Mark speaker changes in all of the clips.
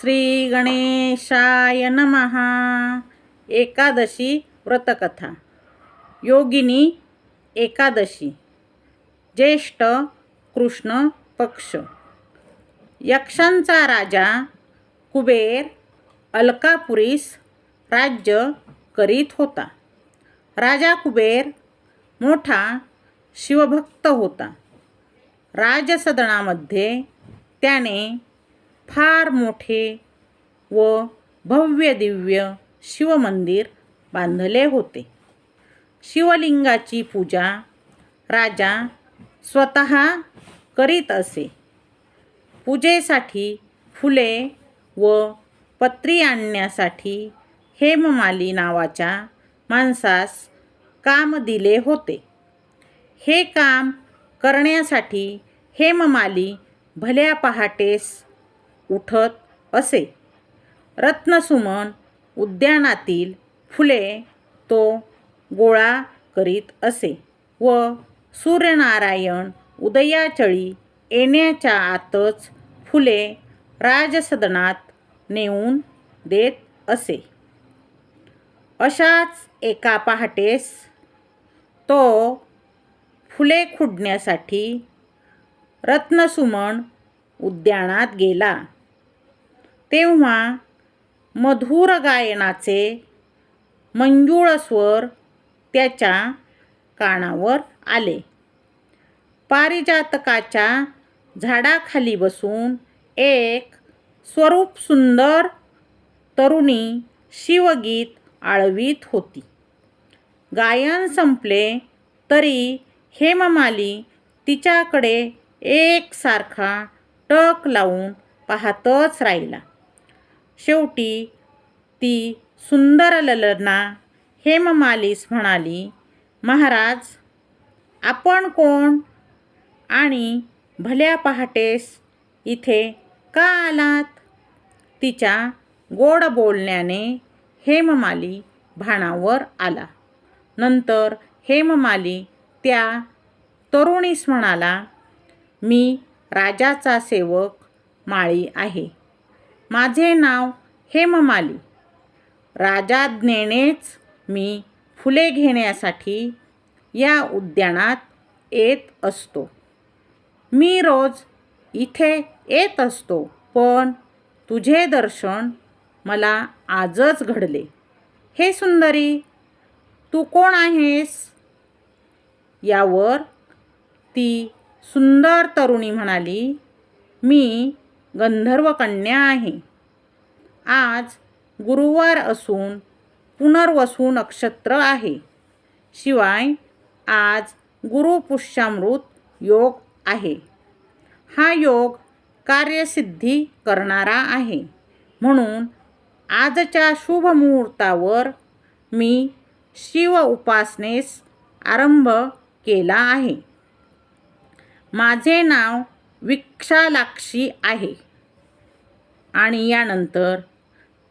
Speaker 1: श्री गणेशाय नमहा एकादशी व्रतकथा। योगिनी एकादशी। ज्येष्ठ कृष्ण पक्ष। यक्षांचा राजा कुबेर अलकापुरीस राज्य करीत होता। राजा कुबेर मोठा शिवभक्त होता। राजसदनामध्ये त्याने फार मोठे व भव्य दिव्य शिवमंदिर बांधले होते. शिवलिंगाची पूजा राजा स्वतः करीत असे. पूजेसाठी फुले व पत्री आणण्यासाठी हेममाली नावाच्या माणसास काम दिले होते. हे काम करण्यासाठी हेममाली भल्या पहाटेस उठत असे. रत्नसुमन उद्यानातील फुले तो गोळा करीत असे व सूर्यनारायण उदयाचळी येण्याच्या आतच फुले राजसदनात नेऊन देत असे. अशाच एका पहाटेस तो फुले खुडण्यासाठी रत्नसुमन उद्यानात गेला. तेव्हा मधुर गायनाचे मंजुळ स्वर त्याच्या कानावर आले. पारिजातकाच्या झाडाखाली बसून एक स्वरूप सुंदर तरुणी शिवगीत आळवीत होती. गायन संपले तरी हेममाली तिच्याकडे एकसारखा टक लावून पाहतच राहिला. शेवटी ती सुंदर ललना हेममालीस म्हणाली महाराज आपण कोण आणि भल्या पहाटेस इथे का आलात? तिच्या गोड बोलण्याने हेममाली भाणावर आला. नंतर हेममाली त्या तरुणीस म्हणाला मी राजाचा सेवक माळी आहे. माझे नाव हेममाली. राजाज्ञेनेच मी फुले घेण्यासाठी या उद्यानात येत असतो. मी रोज इथे येत असतो पण तुझे दर्शन मला आजच घडले. हे सुंदरी तू कोण आहेस? यावर ती सुंदर तरुणी म्हणाली मी गंधर्व कन्या आहे. आज गुरुवार असून पुनर्वसू नक्षत्र आहे. शिवाय आज गुरुपुष्यामृत योग आहे. हा योग कार्यसिद्धी करणारा आहे. म्हणून आजच्या शुभ मुहूर्तावर मी शिव उपासनेस आरंभ केला आहे. माझे नाव विक्षालाक्षी आहे. आणि यानंतर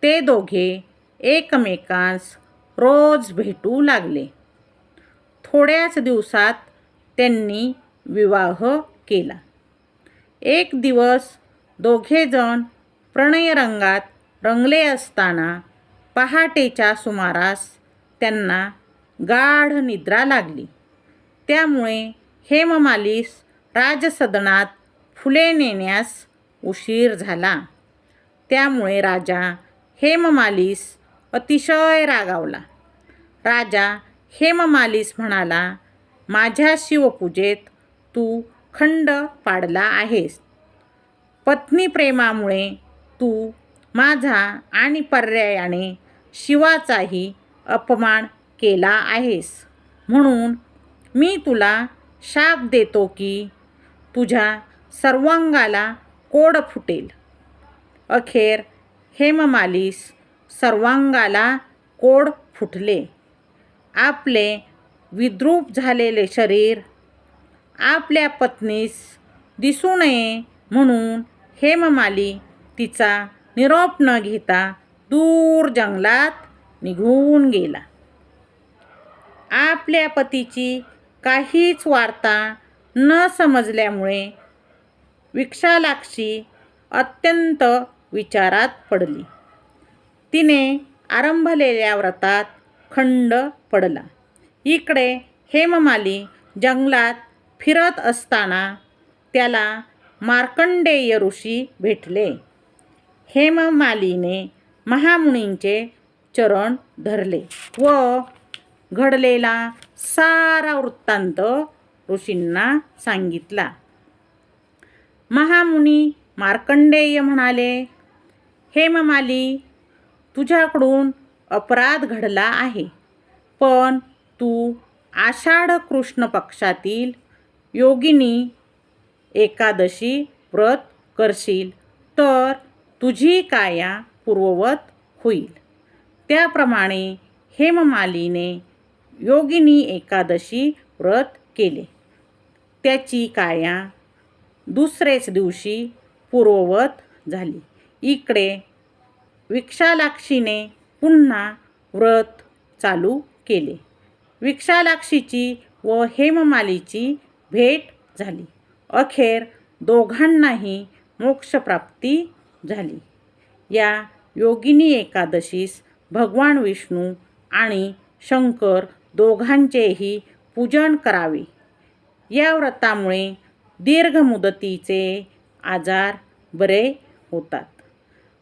Speaker 1: ते दोघे एकमेकांस रोज भेटू लागले. थोड्याच दिवसात त्यांनी विवाह केला. एक दिवस दोघेजण प्रणयरंगात रंगले असताना पहाटेच्या सुमारास त्यांना गाढ निद्रा लागली. त्यामुळे हेममालीस राजसदनात फुले नेण्यास उशीर झाला. त्यामुळे राजा हेममालीस अतिशय रागावला. राजा हेममालीस म्हणाला माझ्या शिवपूजेत तू खंड पाडला आहेस. पत्नीप्रेमामुळे तू माझा आणि पर्यायाने शिवाचाही अपमान केला आहेस. म्हणून मी तुला शाप देतो की तुझ्या सर्वांगाला कोड फुटेल. अखेर हेममालीस सर्वांगाला कोड फुटले. आपले विद्रूप झालेले शरीर आपल्या पत्नीस दिसू नये म्हणून हेममाली तिचा निरोप न घेता दूर जंगलात निघून गेला. आपल्या पतीची काहीच वार्ता न समजल्यामुळे विक्षालाक्षी अत्यंत विचारात पडली. तिने आरंभलेल्या व्रतात खंड पडला. इकडे हेममाली जंगलात फिरत असताना त्याला मार्कंडेय ऋषी भेटले. हेममालीने महामुनींचे चरण धरले व घडलेला सारा वृत्तांत ऋषींना सांगितला. महामुनी मार्कंडेय म्हणाले हेममाली तुझ्याकडून अपराध घडला आहे. पण तू आषाढ कृष्ण पक्षातील योगिनी एकादशी व्रत करशील तर तुझी काया पूर्ववत होईल त्याप्रमाणे हेममालीने योगिनी एकादशी व्रत केले. त्याची काया दुसरेच दिवशी पूर्ववत झाली. इकडे विक्षालाक्षीने पुन्हा व्रत चालू केले. विक्षालाक्षीची व हेममालीची भेट झाली. अखेर दोघांनाही मोक्षप्राप्ती झाली. या योगिनी एकादशीस भगवान विष्णू आणि शंकर दोघांचेही पूजन करावे. या व्रतामुळे दीर्घ मुदतीचे आजार बरे होतात.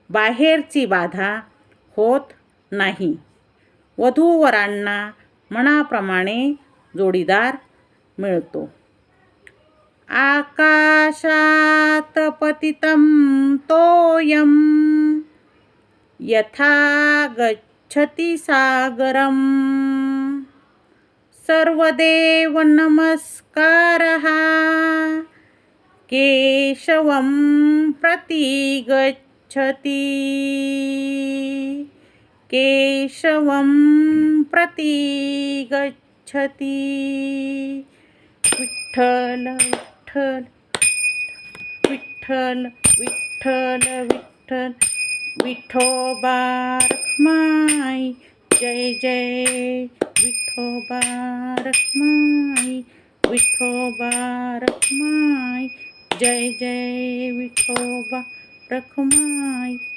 Speaker 1: बाहेरची बाधा होत नाही. वधूवरांना मनाप्रमाणे जोडीदार मिळतो. आकाशात पतितं तोयम यथा गच्छति सागरम्. सर्वदेव नमस्कारः। केशवं प्रति गच्छति केशवं प्रति गच्छति विठ्ठल विठ्ठल विठ्ठल विठ्ठल विठ्ठल। विठोबा माय जय जय। विठोबा रखमाई विठोबा रखमाई जय जय विठोबा रखमाई